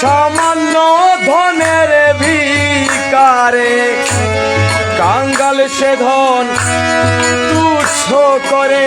সামান্য ধনের ভিকারে কাঙ্গাল সে ধন তুচ্ছ করে।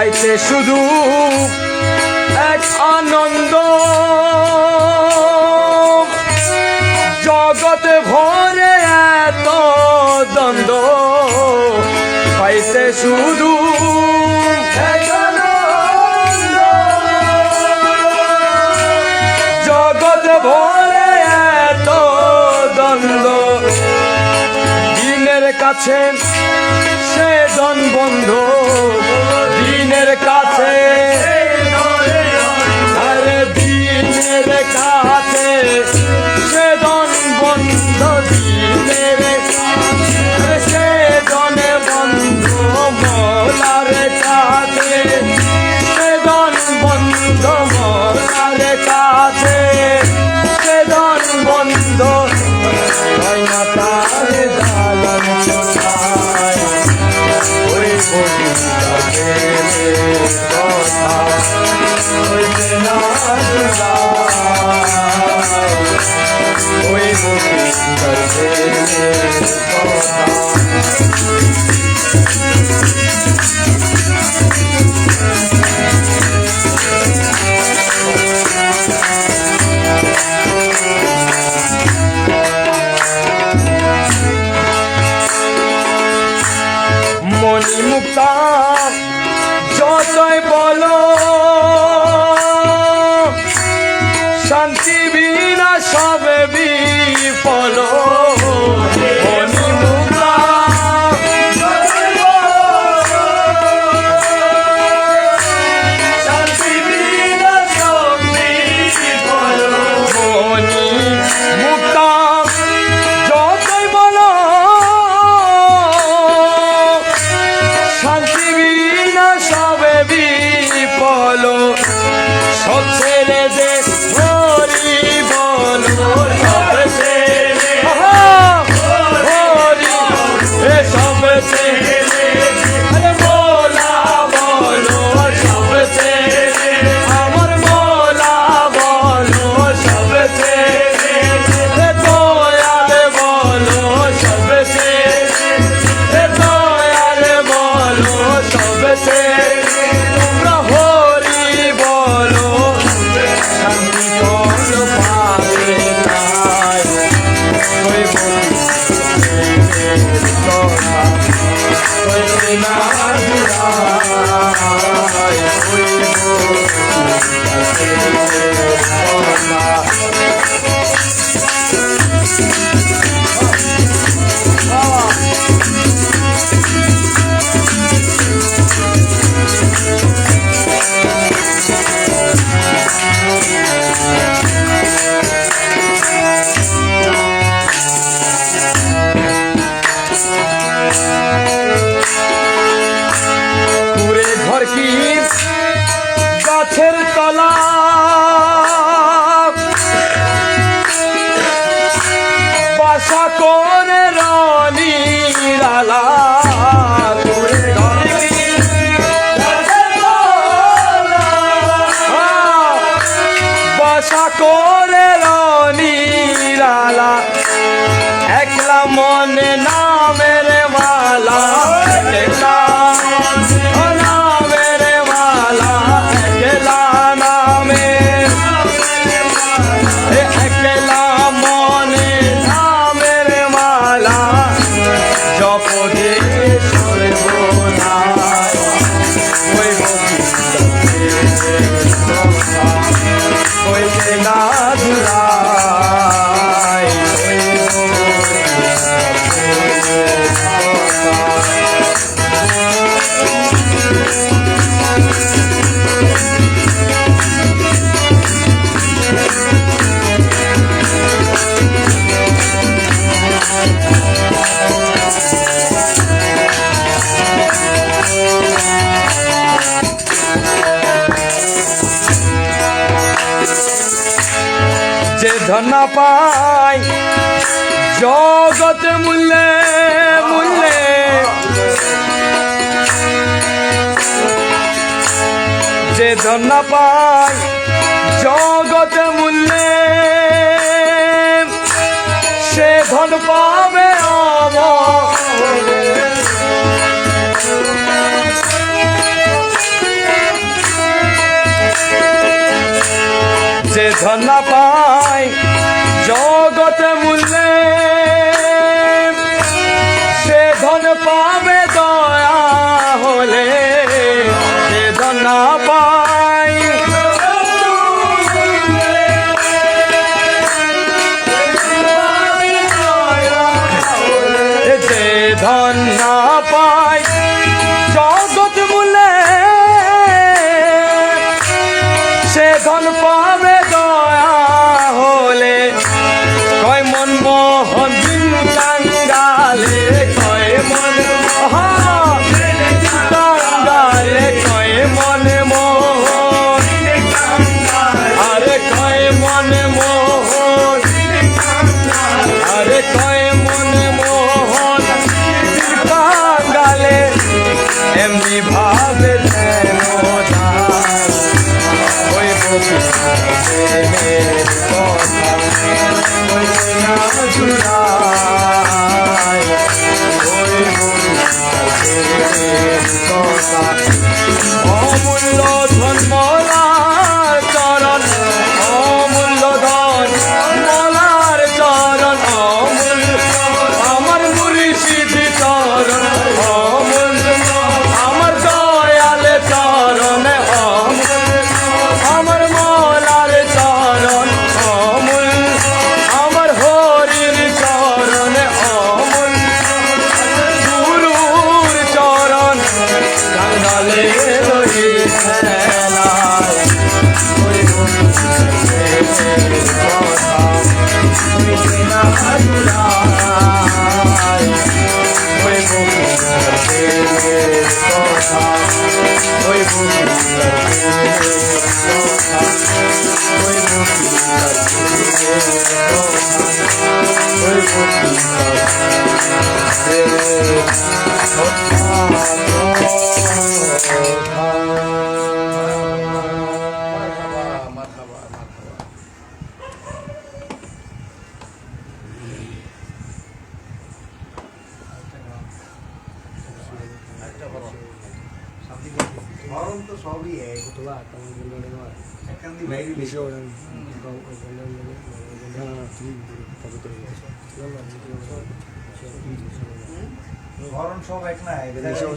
পাইতে শুধু এক আনন্দ। জগতে ভরে এত দ্বন্দ্ব পাইতে শুধু কাছে সে দন বন্ধ। দিনের কাছে। Go. ধন পাই। জগত মূল্যে মূল্যে। যে ধন পাই জগত মূল্যে। সে ধন পাবে যে ধন পায় অমূল্য সবই এক অথবা একান্দি বাইরে বেশি ধরন সব এক না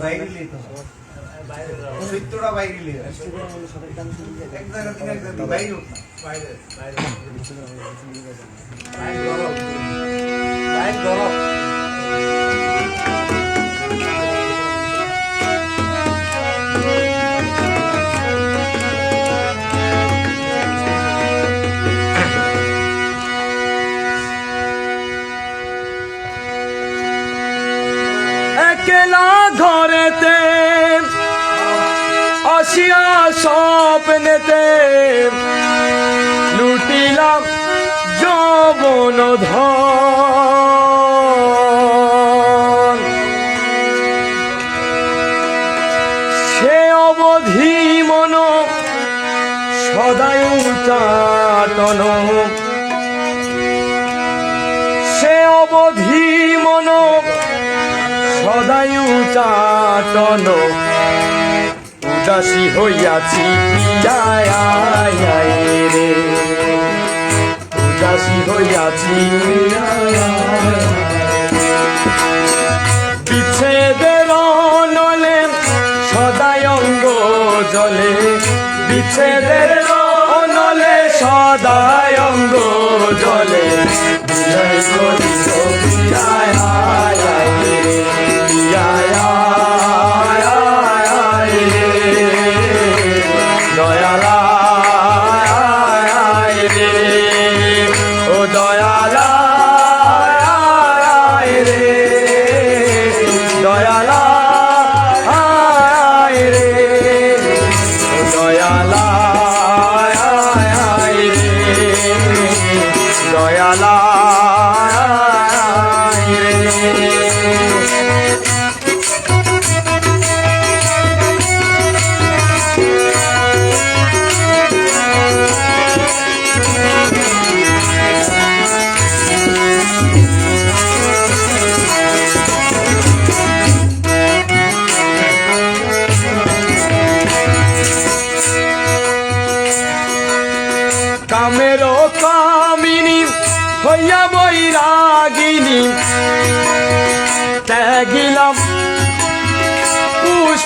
বাইরে লিখতে চৈত্রটা বাইরে লিখে এক জায়গা থেকে এক জায়গা বাইরে বাইরে বাইরে বাইরে ধরো লুটিয়া স্বপ্নেতে লুটিলাম যবন ধন। সে অবধি মন সদাই উচাটন। সে অবধি মন সদাই উচাটন। দাসী হইয়াছি। রে। দাসী হইয়াছি। বিচ্ছেদের নলে সদায় অঙ্গ জলে বিচ্ছেদের নলে সদা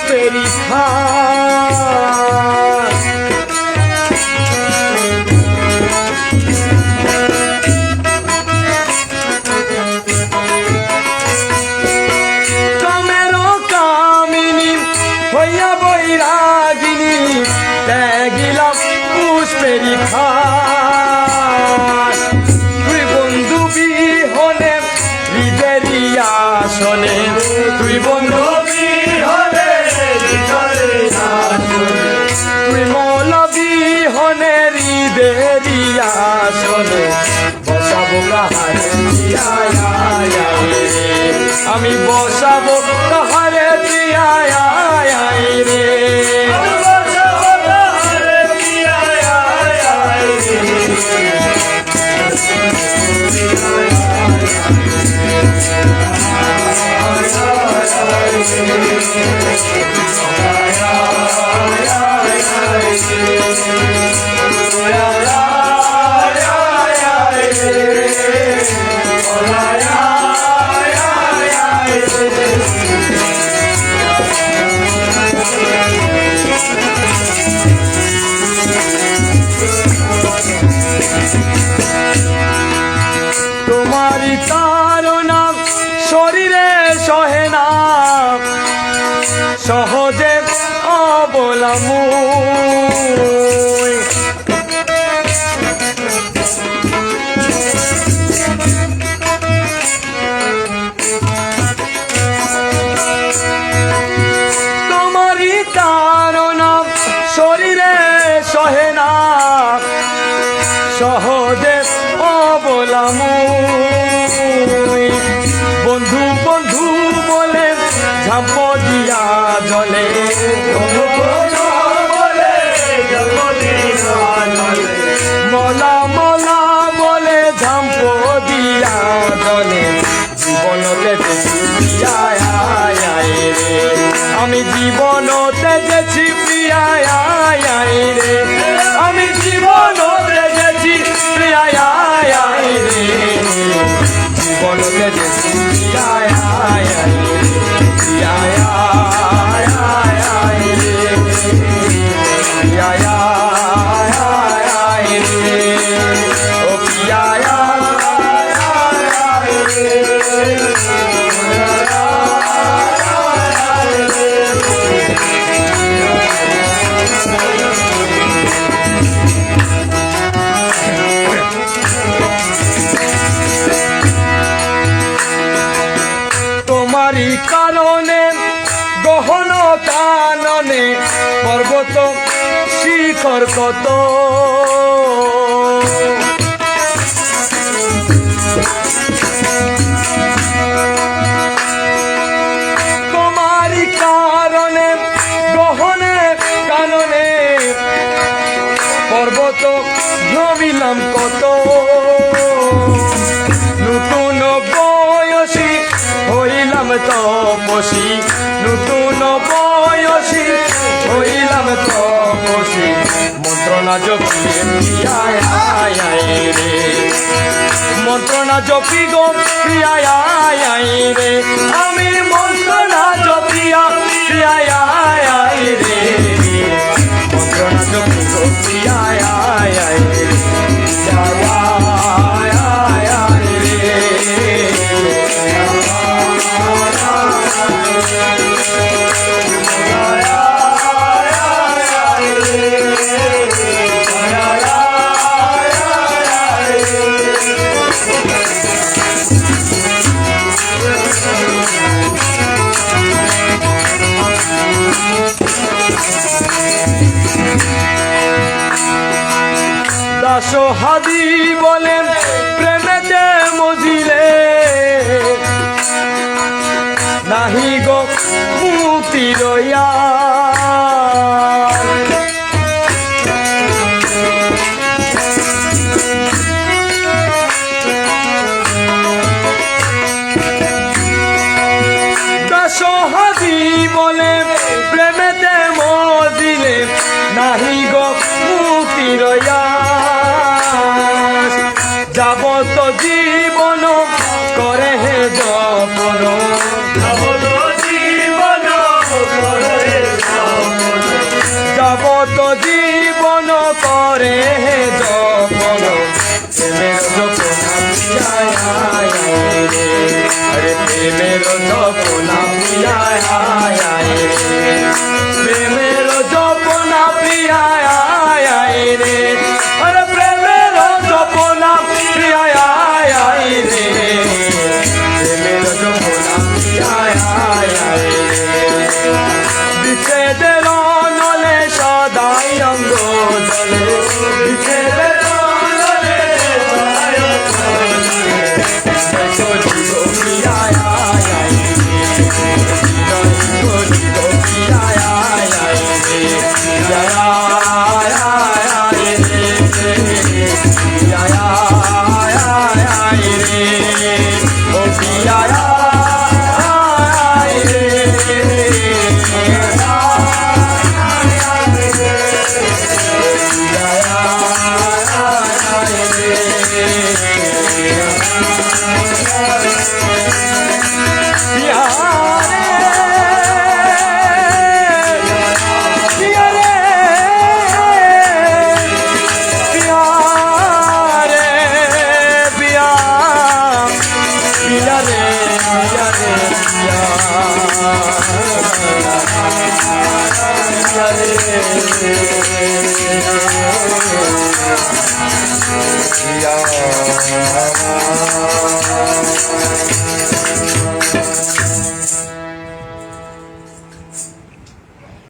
পুষ্পেরি আমি বসাবো তাহারে পিয়ায় আয় রে। Thank বসাবো আমি জীবন তেজেছি প্রিয়ায় আয় রে। আমি জীবন তেজেছি প্রিয়ায় আয় রে। জীবন গেছি পর্বত শিখর কত। কারণে কাননে পর্বত কত। নতুন বয়সী হইলাম তপসী নতুন হইলাম তপসী মন্ত্রণা জপি আয় রে। মন্ত্রণা জপি গো প্রিয়ায় রে। আমি মন্ত্রণা জপিয়া প্রিয়ায় রে। মন্ত্রণা জপি গো প্রিয়ায় রে। প্রিয়ায় 诶呀 করে